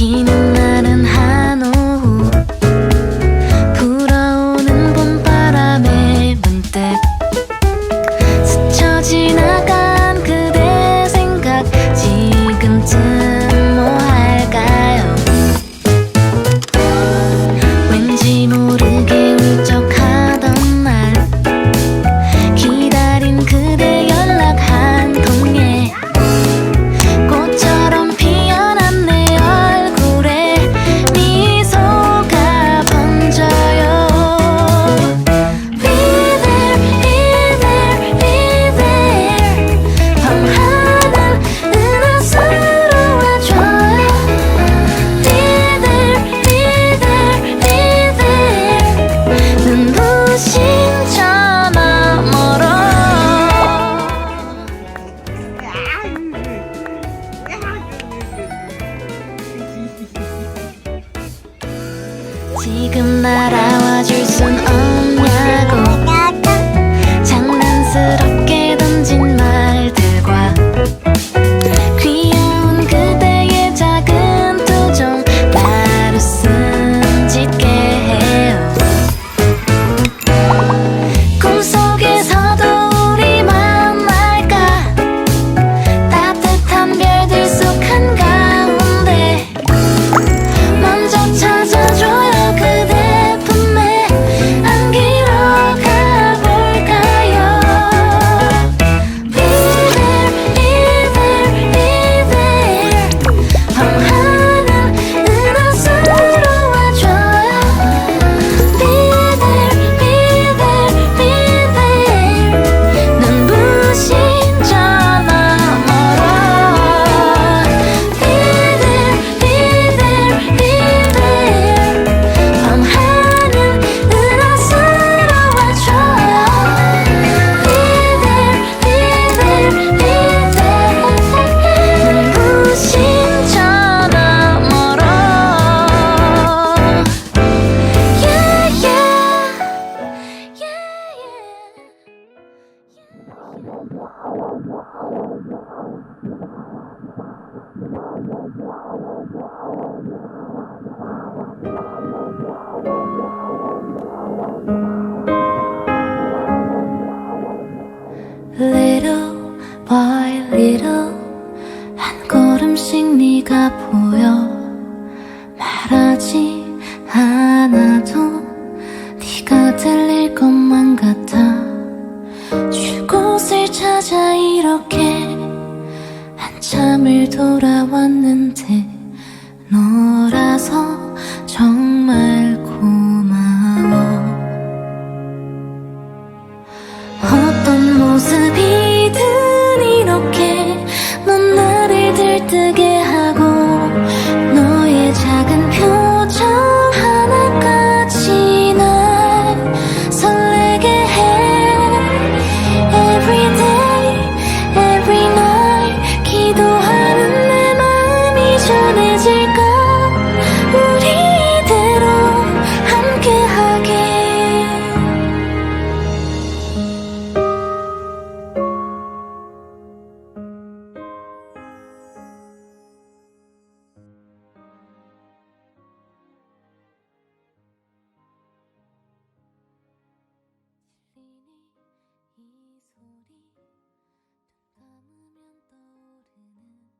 君の 지금 말아 Little by little 한 걸음씩 네가 보여 돌아왔는데 너라서 정말 고마워. 어떤 모습이든 이렇게 넌 나를 들뜨게 단순해질까? 우리 이대로 함께하길 이 소리 들 감으면 떠오르는